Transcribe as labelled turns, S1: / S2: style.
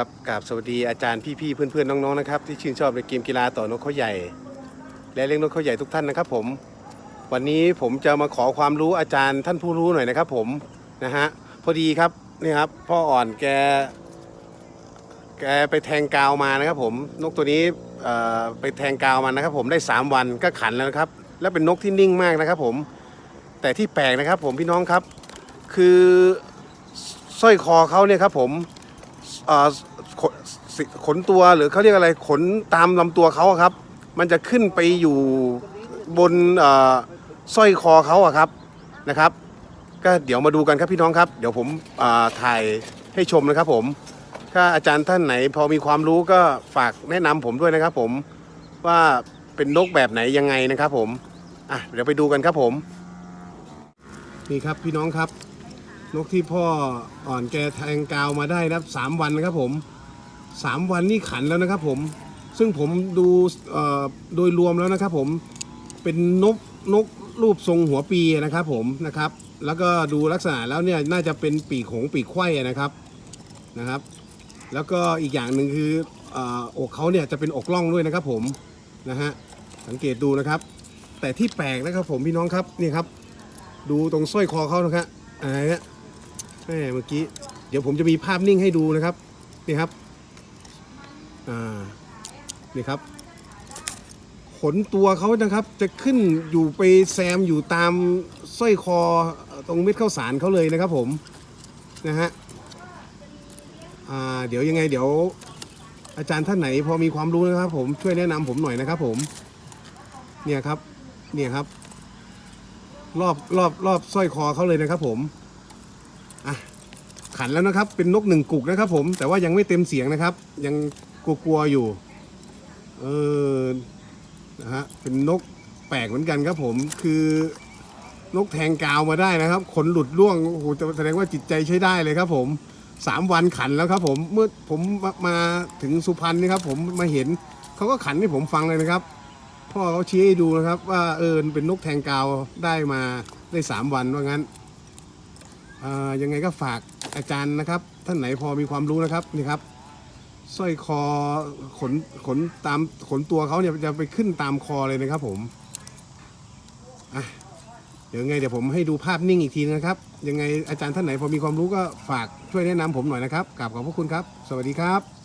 S1: ครับกราบสวัสดีอาจารย์พี่ๆเพื่อนๆน้องๆนะครับที่ชื่นชอบในเกมกีฬาต่อนกเขาใหญ่ และเลี้ยงนกเขาใหญ่ทุกท่านนะครับ ผม วันนี้ผมจะมาขอความรู้อาจารย์ท่านผู้รู้หน่อยนะครับ ผมนะฮะพอดีครับนี่ครับ พ่ออ่อนแก แกไปแทงกาวมานะครับ ผมนกตัวนี้ไปแทงกาวมานะครับ ผมได้ 3 วันก็ขันแล้วนะครับ แล้วเป็นนกที่นิ่งมากนะครับ ผม แต่ที่แปลกนะครับ ผมพี่น้องครับ คือสร้อยคอเขาเนี่ยครับ ผม ขนขนตัวหรือเขาเรียกอะไรขนตามลำตัวเขาอะครับ มันจะขึ้นไปอยู่บนสร้อยคอเขาอะครับนะครับ ก็เดี๋ยวมาดูกันครับพี่น้องครับ เดี๋ยวผมถ่ายให้ชมนะครับผม ถ้าอาจารย์ท่านไหนพอมีความรู้ก็ฝากแนะนำผมด้วยนะครับ ผมว่าเป็นนกแบบไหนยังไงนะครับ ผมอะเดี๋ยวไปดูกันครับผม นี่ครับพี่น้องครับ นกที่พ่ออ่อนแกแทงกาวมาได้นะครับสามวันนะครับผมสามวันนี่ขันแล้วนะครับผมซึ่งผมดูเอ่อโดยรวมแล้วนะครับผมเป็นนกนกรูปทรงหัวปีนะครับผมนะครับ แล้วก็ดูลักษณะแล้วเนี่ยน่าจะเป็นปีกหงปีกไข่นะครับนะครับ แล้วก็อีกอย่างหนึ่งคือเอ่ออกเขาเนี่ยจะเป็นอกล่องด้วยนะครับผมนะฮะสังเกตดูนะครับ แต่ที่แปลกนะครับผมพี่น้องครับนี่ครับ ดูตรงสร้อยคอเขานะครับอะไรเนี่ย แม่เมื่อกี้ เดี๋ยวผมจะมีภาพนิ่งให้ดูนะครับ นี่ครับ อ่า นี่ครับ ขนตัวเขานะครับ จะขึ้นอยู่ไปแซมอยู่ตามสร้อยคอตรงเม็ดข้าวสารเขาเลยนะครับ ผม นะฮะ อ่า เดี๋ยวยังไง เดี๋ยว อาจารย์ท่านไหนพอมีความรู้นะครับ ผม ช่วยแนะนำผมหน่อยนะครับ ผม เนี่ยครับ เนี่ยครับ รอบรอบรอบสร้อยคอเขาเลยนะครับ ผม อะขันแล้วนะครับ เป็นนกหนึ่งกุกนะครับ ผม แต่ว่ายังไม่เต็มเสียงนะครับ ยังกลัวๆอยู่ เออ นะฮะ เป็นนกแปลกเหมือนกันครับผม คือนกแทงกาวมาได้นะครับ ขนหลุดร่วง โอ้โห แสดงว่าจิตใจใช้ได้เลยครับ ผมสามวันขันแล้วครับ ผม เมื่อผมมามาถึงสุพรรณนี่ครับ ผมมาเห็นเขาก็ขันให้ผมฟังเลยนะครับ พ่อเขาชี้ให้ดูนะครับ ว่าเออเป็นนกแทงกาวได้มาได้สามวันว่างั้น ยังไงก็ฝากอาจารย์นะครับ ท่านไหนพอมีความรู้นะครับนี่ครับสร้อยคอขนขนตามขนตัวเขาเนี่ยจะไปขึ้นตามคอเลยนะครับ ผมอะเดี๋ยวยังไงเดี๋ยวผมให้ดูภาพนิ่งอีกทีนะครับ ยังไงอาจารย์ท่านไหนพอมีความรู้ก็ฝากช่วยแนะนำผมหน่อยนะครับกราบขอบพระคุณครับ สวัสดีครับ